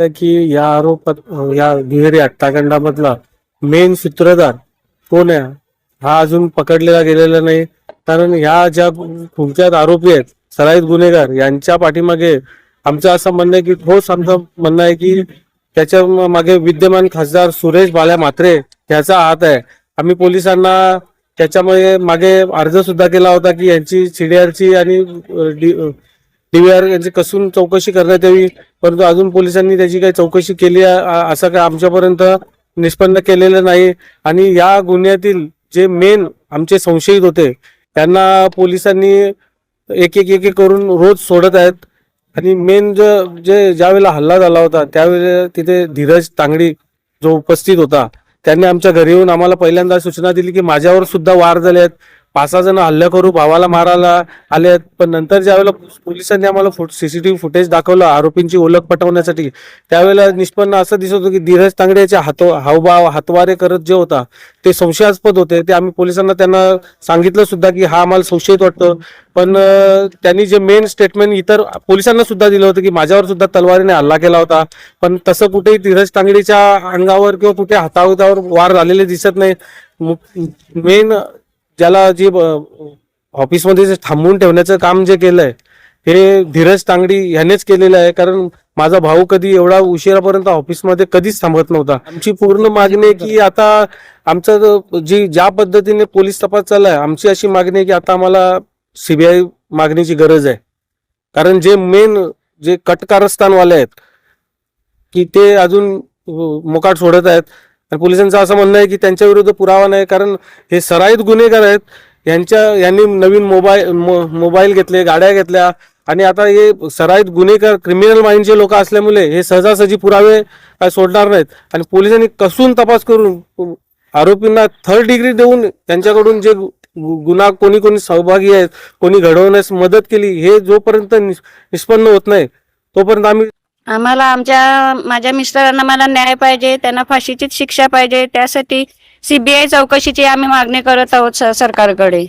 की या आरोपात या दुहेरी हत्याकांडामधला मेन सूत्रधार कोण आहे? हा अजून पकडलेला गेलेला नाही. कारण ह्या ज्या तुमच्यात आरोपी आहेत सराईत गुन्हेगार यांच्या पाठीमागे आमचं असं म्हणणं आहे की ठोस आमचं म्हणणं आहे की त्याच्यामागे विद्यमान खासदार सुरेश बाळ्या म्हात्रे याचा हात आहे. आम्ही पोलिसांना त्याच्यामुळे मागे अर्ज सुद्धा केला होता की यांची सीडीआरची आणि डीव्हीआर यांची कसून चौकशी करण्यात यावी परंतु अजून पोलिसांनी त्याची काही चौकशी केली आहे, असं काय आमच्यापर्यंत निष्पन्न केलेलं नाही. आणि या गुन्ह्यातील जे मेन आमचे संशयित होते त्यांना पोलिसांनी एक एक एक एक करून रोज सोडत आहेत. आणि मेन जे ज्यावेळेला हल्ला झाला होता त्यावेळेला तिथे धीरज तांगडी जो उपस्थित होता त्यांनी आमच्या घरी येऊन आम्हाला पहिल्यांदा सूचना दिली की माझ्यावर सुद्धा वार झाले आहेत. पाच सहा जण हल्ला करू भावाला मारायला आले आहेत पण नंतर ज्यावेळेला पोलिसांनी आम्हाला सीसीटीव्ही फुटेज दाखवलं आरोपींची ओळख पटवण्यासाठी त्यावेळेला निष्पन्न असं दिसत होतं की धीरज तांगडेचे हात हावभाव हातवारे करत जे होता ते संशयास्पद होते. ते आम्ही पोलिसांना त्यांना सांगितलं सुद्धा की हा आम्हाला संशयित वाटतो. पण त्यांनी जे मेन स्टेटमेंट इतर पोलिसांना सुद्धा दिलं होतं की माझ्यावर सुद्धा तलवारीने हल्ला केला होता. पण तसं कुठेही धीरज तांगडीच्या अंगावर किंवा कुठे हातावर वार झालेले दिसत नाही. मेन ज्याला जे ऑफिसमध्ये जे थांबवून ठेवण्याचं काम जे केलंय हे धीरज तांगडी ह्यानेच केलेलं आहे. कारण माझा भाऊ कधी एवढा उशिरापर्यंत ऑफिसमध्ये कधीच थांबत नव्हता. आमची पूर्ण मागणी आहे की आता आमचं जी ज्या पद्धतीने पोलीस तपास चाललाय आमची अशी मागणी आहे की आता आम्हाला सीबीआय मागणीची गरज आहे. कारण जे मेन जे कटकारस्थानवाले आहेत की ते अजून मोकाट सोडत आहेत आणि पोलिसांचं असं म्हणणं आहे की त्यांच्या विरुद्ध पुरावा नाही कारण हे सराईत गुन्हेगार आहेत. यांच्या यांनी नवीन मोबाईल मोबाईल घेतले गाड्या घेतल्या. आणि आता हे सराईत गुन्हेगार क्रिमिनल माइंडचे लोक असल्यामुळे हे सहजासहजी पुरावे काय सोडणार नाहीत. आणि पोलिसांनी कसून तपास करून आरोपींना थर्ड डिग्री देऊन त्यांच्याकडून जे गु- गु- गुन्हा कोणी कोणी सहभागी आहेत कोणी घडवण्यास मदत केली हे जोपर्यंत निष्पन्न होत नाही तोपर्यंत आम्ही आम्हाला आमच्या माझ्या मिस्टरांना मला न्याय पाहिजे त्यांना फाशीचीच शिक्षा पाहिजे त्यासाठी सीबीआय चौकशीची आम्ही मागणी करत आहोत सरकारकडे.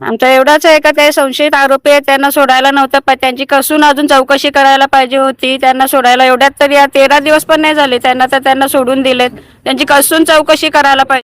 आमचा एवढाच आहे का ते संशयित आरोपी आहेत त्यांना सोडायला नव्हतं पण त्यांची कसून अजून चौकशी करायला पाहिजे होती त्यांना सोडायला एवढ्यात तरी तेरा दिवस पण नाही झाले त्यांना तर त्यांना सोडून दिलेत. त्यांची कसून चौकशी करायला पाहिजे.